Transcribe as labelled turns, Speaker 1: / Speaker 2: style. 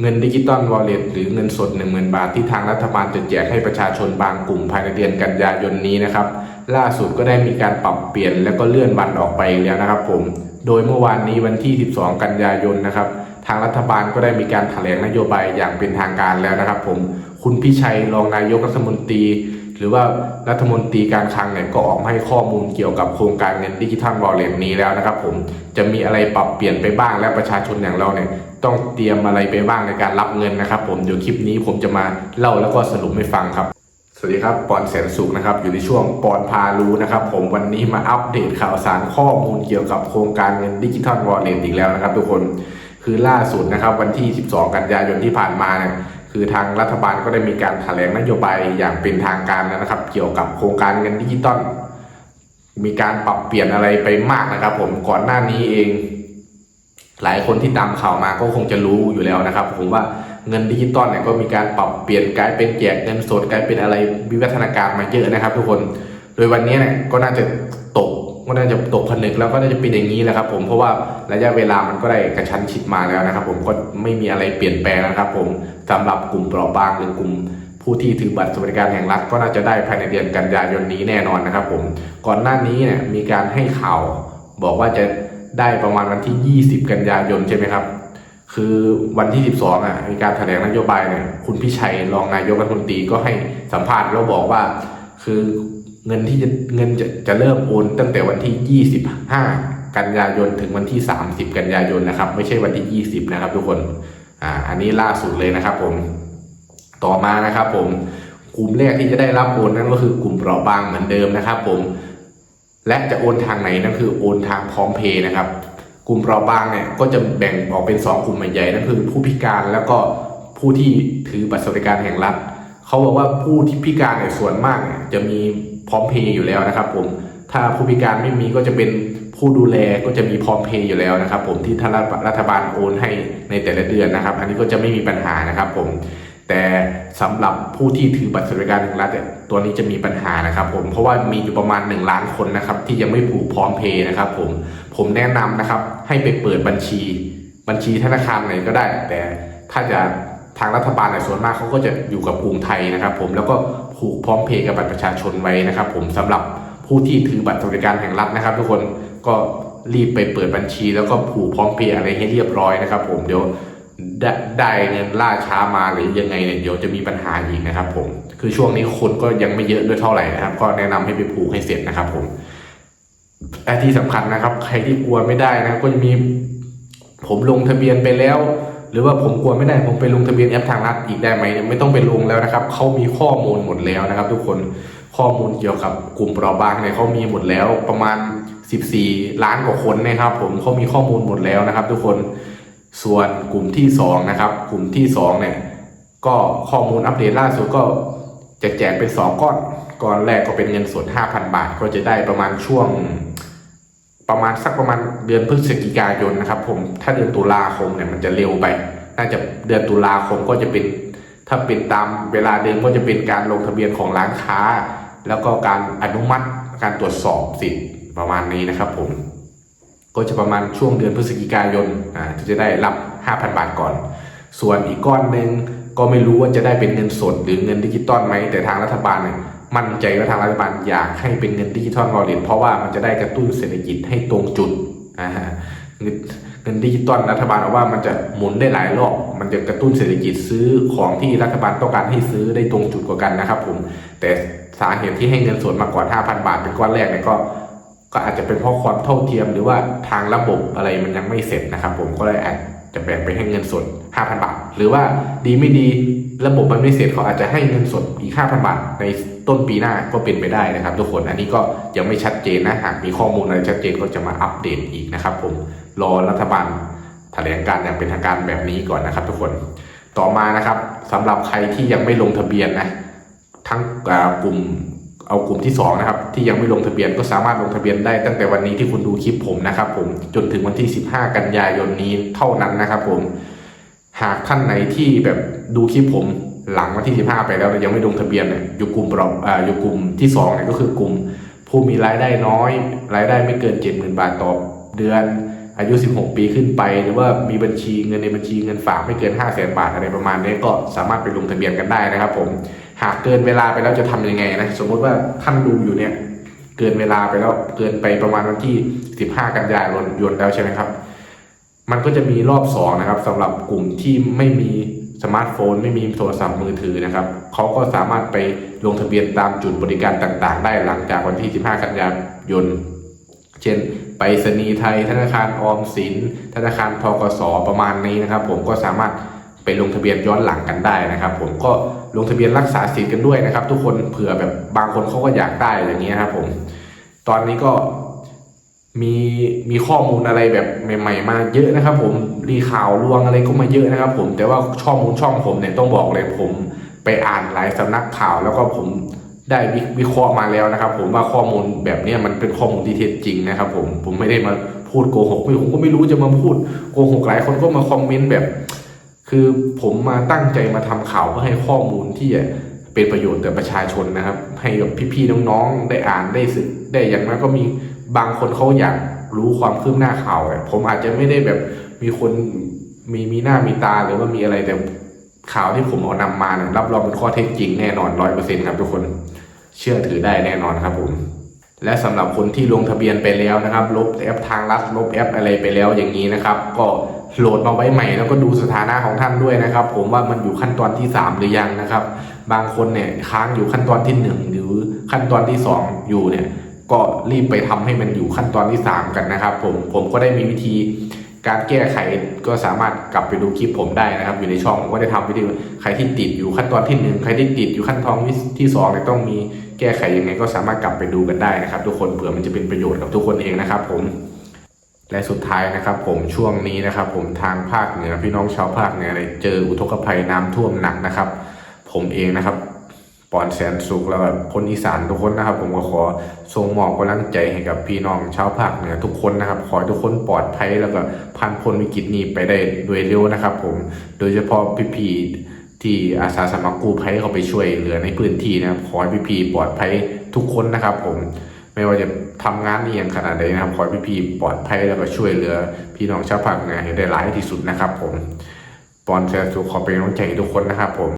Speaker 1: เงินดิจิตอลวอลเล็ตหรือเงินสด 10,000 บาทที่ทางรัฐบาลจะแจกให้ประชาชนบางกลุ่มภายในเดือนกันยายนนี้นะครับ ล่าสุดก็ได้มีการปรับเปลี่ยนและก็เลื่อนวันออกไปแล้วนะครับผม โดยเมื่อวานนี้วันที่ 12 กันยายนนะครับ ทางรัฐบาลก็ได้มีการแถลงนโยบายอย่างเป็นทางการแล้วนะครับ ผม คุณพิชัยรองนายกรัฐมนตรี หรือว่ารัฐมนตรีการคลังเนี่ยก็ออกมาให้ข้อมูลเกี่ยวกับโครงการเงินดิจิทัลวอลเล็ตนี้แล้วนะครับผมจะมีอะไรปรับเปลี่ยนไปบ้างและประชาชนอย่างเราเนี่ยต้องเตรียมอะไรไปบ้างในการรับเงินนะครับผมเดี๋ยวคลิปนี้ผมจะมาเล่าแล้วก็สรุปให้ฟังครับ สวัสดีครับปอนแสนสุขนะครับอยู่ในช่วงปอนพารู้นะครับผมวันนี้มาอัปเดตข่าวสารข้อมูลเกี่ยวกับโครงการเงินดิจิทัลวอลเล็ตอีกแล้วนะครับทุกคนคือล่าสุดนะครับวันที่ 12 กันยายนที่ผ่านมาเนี่ย คือทางรัฐบาลก็ได้มีการแถลงนโยบายอย่างเป็นทางการแล้วนะครับ เกี่ยวกับโครงการเงินดิจิตอลมีการปรับเปลี่ยนอะไรไปมากนะครับ ผมก่อนหน้านี้เอง หลายคนที่ตามข่าวมาก็คงจะรู้อยู่แล้วนะครับ ผมว่าเงินดิจิตอลเนี่ยก็มีการปรับเปลี่ยนกลายเป็นแจกเงินสดกลายเป็นอะไรวิวัฒนาการมาเยอะนะครับ ทุกคน โดยวันนี้เนี่ยก็น่าจะตก ก็น่าจะตกผนึกแล้วก็น่าจะเป็นอย่างนี้แหละครับ ผมเพราะว่าระยะเวลามันก็ได้กระชั้นชิดมาแล้วนะครับ ผมก็ไม่มีอะไรเปลี่ยนแปลงนะครับ ผมสำหรับกลุ่มเปราะบางหรือกลุ่มผู้ที่ถือบัตรสวัสดิการแห่งรัฐก็น่าจะได้ภายในเดือนกันยายนนี้แน่นอนนะครับ ผมก่อนหน้านี้เนี่ยมีการให้ข่าวบอกว่าจะได้ประมาณวันที่ 20 กันยายนใช่ไหมครับ คือวันที่ 12อะมีการแถลงนโยบายเนี่ยคุณพิชัยรองนายกรัฐมนตรีก็ให้สัมภาษณ์แล้วบอกว่า คือ เงินที่จะเงินจะจะเริ่มโอนตั้งแต่วันที่ 25 กันยายนถึงวันที่ 30 กันยายนนะครับ ไม่ใช่วันที่ 20 นะครับ ทุกคนอ่าอันนี้ล่าสุดเลยนะครับ ผมต่อมานะครับ ผมกลุ่มแรกที่จะได้รับโอนนั่นก็คือกลุ่มเปราะบางเหมือนเดิมนะครับ ผมและจะโอนทางไหนนั่นคือโอนทางพร้อมเพย์นะครับ กลุ่มเปราะบางเนี่ยก็จะแบ่งออกเป็น 2 กลุ่มใหญ่ๆนั่นคือ ผู้พิการแล้วก็ผู้ที่ถือบัตรสวัสดิการแห่งรัฐเขาบอกว่าผู้ที่พิการเนี่ยส่วนมากเนี่ยจะมี พร้อมเพย์อยู่แล้วนะครับผมถ้าผู้พิการไม่มีก็จะเป็นผู้ดูแลก็จะมีพร้อมเพย์อยู่แล้วนะครับผมที่ทางรัฐบาลโอนให้ในแต่ละเดือนนะครับ อันนี้ก็จะไม่มีปัญหานะครับผมแต่สำหรับผู้ที่ถือบัตรสวัสดิการแห่งรัฐตัวนี้จะมีปัญหานะครับผมเพราะว่ามีอยู่ประมาณ 1 ล้านคนนะครับที่ยังไม่ผูกพร้อมเพย์นะครับผมผมแนะนำนะครับให้ไปเปิดบัญชี บัญชีธนาคารไหนก็ได้ แต่ถ้าจะทางรัฐบาลในยส่วนมากเขาก็จะอยู่กับกรุงไทยนะครับ ผมแล้วก็ ผูกพร้อมเพย์กับบัตรประชาชนไว้นะครับ ผมสำหรับผู้ที่ถือบัตรสวัสดิการแห่งรัฐนะครับ ทุกคนก็รีบไปเปิดบัญชี แล้วก็ผูกพร้อมเพย์อะไรให้เรียบร้อยนะครับ ผมเดี๋ยวได้เงินล่าช้ามาหรือยังไงเนี่ยเดี๋ยวจะมีปัญหาอีกนะครับ ผม คือช่วงนี้คนก็ยังไม่เยอะด้วยเท่าไหร่นะครับ ก็แนะนำให้ไปผูกให้เสร็จนะครับ ผมแต่ที่สำคัญนะครับ ใครที่กลัวไม่ได้นะก็จะมีผมลงทะเบียนไปแล้ว หรือว่าผมกลัวไม่ได้ผมไปลงทะเบียนแอปทางรัฐอีกได้ไหมไม่ต้องไปลงแล้วนะครับเขามีข้อมูลหมดแล้วนะครับ ทุกคนข้อมูลเกี่ยวกับกลุ่มเปราะบางเนี่ยเขามีหมดแล้วประมาณ 14 ล้านกว่าคนนะครับ ผมเขามีข้อมูลหมดแล้วนะครับ ทุกคนส่วนกลุ่มที่สองนะครับกลุ่มที่สองเนี่ยก็ข้อมูลอัปเดตล่าสุดก็จะแจกเป็นสองก้อนก้อนแรกก็เป็นเงินสด 5,000 บาท ก็จะได้ประมาณช่วง ประมาณสักประมาณเดือนพฤศจิกายนนะครับ ผมถ้าเดือนตุลาคมเนี่ยมันจะเร็วไป น่าจะเดือนตุลาคมก็จะเป็น ถ้าเป็นตามเวลาเดิมก็จะเป็นการลงทะเบียนของร้านค้า แล้วก็การอนุมัติการตรวจสอบสิทธิ์ประมาณนี้นะครับผมก็จะประมาณช่วงเดือนพฤศจิกายนอ่าจะได้รับ 5,000 บาทก่อน ส่วนอีกก้อนหนึ่งก็ไม่รู้ว่าจะได้เป็นเงินสดหรือเงินดิจิตอลไหมแต่ทางรัฐบาลเนี่ย มั่นใจว่าทางรัฐบาลอยากให้เป็นเงินดิจิตอลวอลเล็ตเพราะว่ามันจะได้กระตุ้นเศรษฐกิจให้ตรงจุดอ่าฮะเงินเงินดิจิตอลรัฐบาลบอกว่ามันจะหมุนได้หลายรอบมันจะกระตุ้นเศรษฐกิจซื้อของที่รัฐบาลต้องการให้ซื้อได้ตรงจุดกว่ากันนะครับผมแต่สาเหตุที่ให้เงินสดมาก่อน5,000 บาทเป็นก้อนแรกเนี่ยก็ก็อาจจะเป็นเพราะความเท่าเทียมหรือว่าทางระบบอะไรมันยังไม่เสร็จนะครับผมก็เลยอาจ จะแบ่งไปให้เงินสด 5,000 บาท หรือว่าดีไม่ดีระบบมันไม่เสร็จเขาอาจจะให้เงินสดอีก 5,000 บาท ในต้นปีหน้าก็เป็นไปได้นะครับ ทุกคนอันนี้ก็ยังไม่ชัดเจนนะหากมีข้อมูลอะไรชัดเจนก็จะมาอัปเดตอีกนะครับ ผมรอรัฐบาลแถลงการอย่างเป็นทางการแบบนี้ก่อนนะครับ ทุกคนต่อมานะครับสำหรับใครที่ยังไม่ลงทะเบียนนะทั้งกลุ่ม เอากลุ่มที่2นะครับที่ยังไม่ลงทะเบียนก็สามารถลงทะเบียนได้ตั้งแต่วันนี้ที่คุณดูคลิปผมนะครับ ผมจนถึงวันที่ 15 กันยายนนี้เท่านั้นนะครับผมหากท่านไหนที่แบบดูคลิปผมหลังวันที่ 15 ไปแล้วยังไม่ลงทะเบียนเนี่ยอยู่กลุ่มเปราะอ่าอยู่กลุ่มที่2เนี่ยก็คือกลุ่มผู้มีรายได้น้อย รายได้ไม่เกิน 70,000 บาทต่อเดือน อายุ 16 ปีขึ้นไป หรือว่ามีบัญชีเงินในบัญชีเงินฝากไม่เกิน 5 0 0แสนบาทอะไรประมาณนี้ก็สามารถไปลงทะเบียนกันได้นะครับ ผมหากเกินเวลาไปแล้วจะทำยังไงนะสมมติว่าท่านดูอยู่เนี่ยเกินเวลาไปแล้วเกินไปประมาณวันที่ 15 กันยายนยนแล้วใช่ไหมครับ มันก็จะมีรอบ2นะครับสำหรับกลุ่มที่ไม่มีสมาร์ทโฟน ไม่มีโทรศัพท์มือถือนะครับเขาก็สามารถไปลงทะเบียนตามจุดบริการต่าง ๆ ได้หลังจากวันที่ 15 กันยายนเช่น ไปรษณีย์ไทย ธนาคารออมสิน ธนาคารทกสประมาณนี้นะครับ ผมก็สามารถไปลงทะเบียนย้อนหลังกันได้นะครับ ผมก็ลงทะเบียนรักษาสิทธิ์กันด้วยนะครับ ทุกคนเผื่อแบบบางคนเขาก็อยากได้อย่างนี้ยครับผมตอนนี้ก็มีมีข้อมูลอะไรแบบใหม่ ๆ มาเยอะนะครับ ผมรีข่าวลวงอะไรก็มาเยอะนะครับ ผมแต่ว่าข้อมูลช่องผมเนี่ยต้องบอกเลยผมไปอ่านหลายสำนักข่าวแล้วก็ผม ได้วิวเคราะห์มาแล้วนะครับ ผมว่าข้อมูลแบบนี้มันเป็นข้อมูลที่เท็จจริงนะครับ ผมผมไม่ได้มาพูดโกหกผมก็ไม่รู้จะมาพูดโกหกหลายคนก็มาคอมเมนต์แบบ คือผมมาตั้งใจมาทำข่าวเพื่อให้ข้อมูลที่เป็นประโยชน์ต่อประชาชนนะครับ ให้กับพี่ๆน้องๆได้อ่านได้สึกได้อย่างนั้นก็มีบางคนเขาอยากรู้ความคืบหน้าข่าวผมอาจจะไม่ได้แบบมีคนมีมีหน้ามีตาหรือว่ามีอะไรแต่ข่าวที่ผมเอานำมาเนี่ยรับรองเป็นข้อเท็จจริงแน่นอนร้อยเปอร์เซ็นต์ครับทุกคน เชื่อถือได้แน่นอนครับผมและสำหรับคนที่ลงทะเบียนไปแล้วนะครับ ลบแอปทางลัดลบแอปอะไรไปแล้วอย่างนี้นะครับ ก็โหลดมาไว้ใหม่แล้วก็ดูสถานะของท่านด้วยนะครับ ผมว่ามันอยู่ขั้นตอนที่ 3 หรือยังนะครับ บางคนเนี่ยค้างอยู่ขั้นตอนที่ 1 หรือขั้นตอนที่ 2 อยู่เนี่ยก็รีบไปทำให้มันอยู่ขั้นตอนที่ 3 กันนะครับ ผมผมก็ได้มีวิธีการแก้ไขก็สามารถกลับไปดูคลิปผมได้นะครับ อยู่ในช่องผมก็ได้ทำวิธีใครที่ติดอยู่ขั้นตอนที่หนึ่งใครที่ติดอยู่ขั้นตอนที่สองเนี่ยต้องมี แก้ไขยังไงก็สามารถกลับไปดูกันได้นะครับ ทุกคนเผื่อมันจะเป็นประโยชน์กับทุกคนเองนะครับ ผมและสุดท้ายนะครับ ผมช่วงนี้นะครับ ผมทางภาคเหนือพี่น้องชาวภาคเหนือเจออุทกภัยน้ำท่วมหนักนะครับ ผมเองนะครับปอนแสนสุขแล้วก็คนอีสานทุกคนนะครับ ผมก็ขอส่งมอบกำลังใจให้กับพี่น้องชาวภาคเหนือทุกคนนะครับ ขอให้ทุกคนปลอดภัยแล้วก็ผ่านพ้นวิกฤตนี้ไปได้โดยเร็วนะครับ ผมโดยเฉพาะพี่ๆ ที่อาสาสมัครกู้ภัยเขาไปช่วยเหลือในพื้นที่นะครับขอให้พี่ๆปลอดภัยทุกคนนะครับ ผมไม่ว่าจะทำงานนี่ยังขนาดใดนะครับ ขอให้พี่ๆปลอดภัยแล้วก็ช่วยเหลือ พี่น้องชาวภาคเหนือให้ได้หลายที่สุดนะครับ ผมปอนเซอร์สุขขอเป็นกำลังใจทุกคนนะครับผม